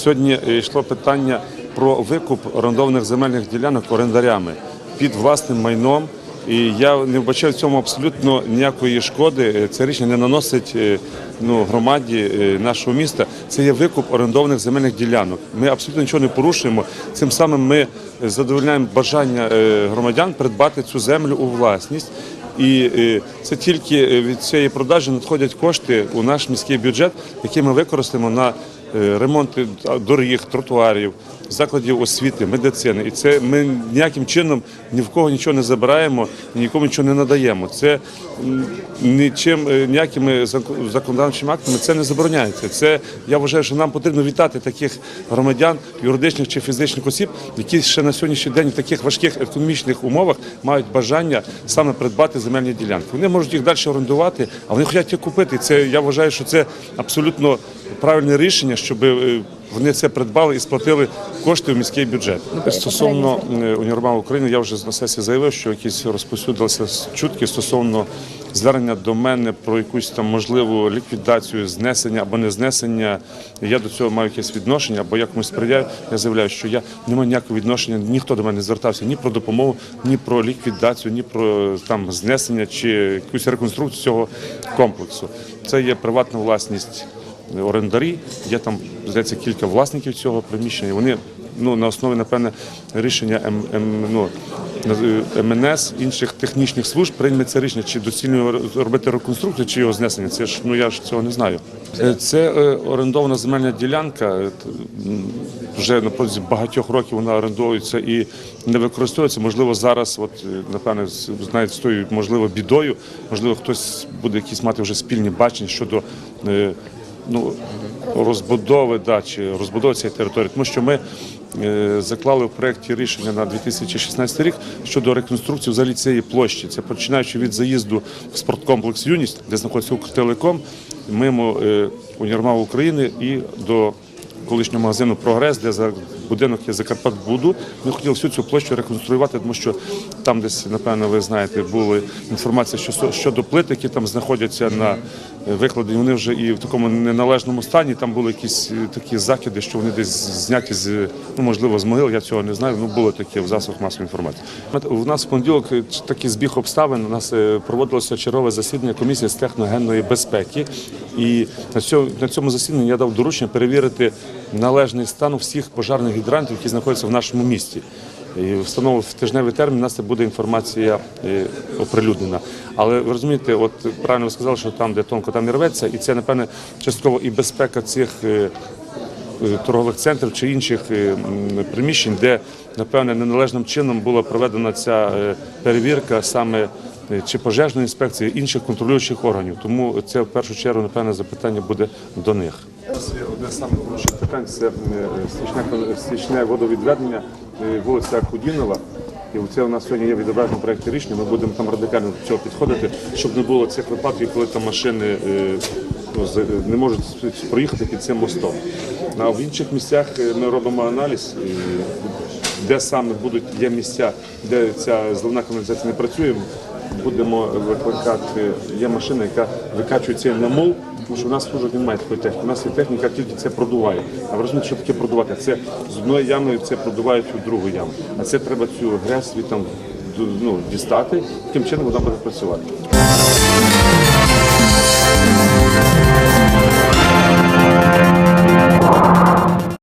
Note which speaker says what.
Speaker 1: Сьогодні е, йшло питання про викуп орендованих земельних ділянок орендарями під власним майном. І я не вбачаю в цьому абсолютно ніякої шкоди. Е, Це рішення не наносить е, ну, громаді нашого міста. Це є викуп орендованих земельних ділянок. Ми абсолютно нічого не порушуємо. Цим самим ми задовольняємо бажання громадян придбати цю землю у власність. І це тільки від цієї продажі надходять кошти у наш міський бюджет, які ми використаємо на ремонти доріг, тротуарів, закладів освіти, медицини. І це ми ніяким чином ні в кого нічого не забираємо, нікому нічого не надаємо. Це нічим е, ніякими зак- законодавчими актами це не забороняється. Це я вважаю, що нам потрібно вітати таких громадян, юридичних чи фізичних осіб, які ще на сьогоднішній день в таких важких економічних умовах мають бажання саме придбати земельні ділянки. Вони можуть їх далі орендувати, а вони хочуть їх купити. Це я вважаю, що це абсолютно правильне рішення, щоб е, вони це придбали і сплатили кошти в міський бюджет. Стосовно е, України, я вже на сесії заявив, що якісь розповсюдилися чутки стосовно звернення до мене про якусь там можливу ліквідацію, знесення або не знесення. Я до цього маю якесь відношення, або я комусь сприяю. Я заявляю, що я не маю ніякого відношення, ніхто до мене не звертався ні про допомогу, ні про ліквідацію, ні про там знесення чи якусь реконструкцію цього комплексу. Це є приватна власність орендарі. Є там здається кілька власників цього приміщення. Вони ну на основі напевне рішення М, М, ну, МНС інших технічних служб прийме це рішення, чи доцільно робити реконструкцію, чи його знесення. Це ж ну я ж цього не знаю. Е, Це е, орендована земельна ділянка. е, Вже на протязі багатьох років вона орендується і не використовується. Можливо, зараз, от напевне, знають з тою можливо бідою, можливо, хтось буде якісь мати вже спільні бачення щодо. Ну, розбудови да, чи розбудови цієї території, тому що ми е, заклали в проєкті рішення на 2016 рік щодо реконструкції взагалі цієї площі. Це починаючи від заїзду в спорткомплекс Юність, де знаходиться Укртелеком, мимо е, універмагу України і до колишнього магазину Прогрес, де будинок є Закарпатбуду. Ми хотіли всю цю площу реконструювати, тому що там десь, напевно, ви знаєте, була інформація що- щодо плит, які там знаходяться на викладенні. Вони вже і в такому неналежному стані. Там були якісь е, такі закиди, що вони десь зняті з ну можливо з могил. Я цього не знаю. Ну було таке в засобах масової інформації. У нас в понеділок е, такий збіг обставин. У нас е, проводилося чергове засідання комісії з техногенної безпеки. І на цьому засіданні я дав доручення перевірити належний стан всіх пожарних гідрантів, які знаходяться в нашому місті. Встановив в тижневий термін, у нас це буде інформація е, оприлюднена. Але ви розумієте, от правильно ви сказали, що там, де тонко, там і рветься, і це, напевне, частково і безпека цих е, е, торгових центрів чи інших приміщень, де, напевне, неналежним чином була проведена ця перевірка саме чи пожежної інспекції, інших контролюючих органів. Тому це в першу чергу, напевне, запитання буде до них. Одне з хороших питань це е, стічне, стічне водовідведення е, вулиця Кудінова. І це у нас сьогодні є відображено в проєкті рішення. Ми будемо там радикально до цього підходити, щоб не було цих випадків, коли там машини е, ну, не можуть проїхати під цим мостом. А в інших місцях ми робимо аналіз, де саме будуть є місця, де ця зливна каналізація не працює. Будемо викликати. Є машина, яка викачує цей намол, тому що в нас служить немає такої техніки. У нас є техніка, тільки це продуває. А ви розумієте, що таке продувати? Це з одної ями це продувають у другу яму. А це треба цю грязь від там ну, дістати, таким чином вона буде працювати.